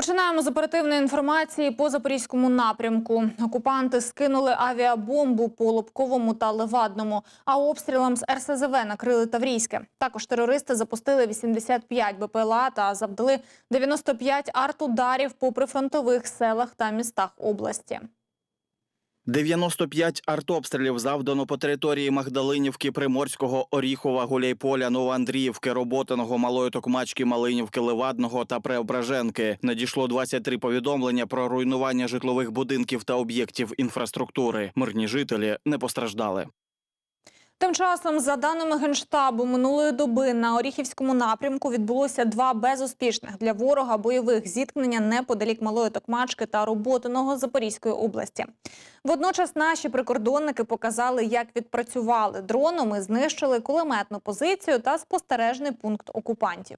Починаємо з оперативної інформації по запорізькому напрямку. Окупанти скинули авіабомбу по Лобковому та Левадному, а обстрілом з РСЗВ накрили Таврійське. Також терористи запустили 85 БПЛА та завдали 95 артударів по прифронтових селах та містах області. 95 артобстрілів завдано по території Магдалинівки, Приморського, Оріхова, Гуляйполя, Новоандріївки, Роботиного, Малої Токмачки, Малинівки, Левадного та Преображенки. Надійшло 23 повідомлення про руйнування житлових будинків та об'єктів інфраструктури. Мирні жителі не постраждали. Тим часом, за даними генштабу, минулої доби на Оріхівському напрямку відбулося два безуспішних для ворога бойових зіткнення неподалік Малої Токмачки та Роботиного Запорізької області. Водночас наші прикордонники показали, як відпрацювали дроном і знищили кулеметну позицію та спостережний пункт окупантів.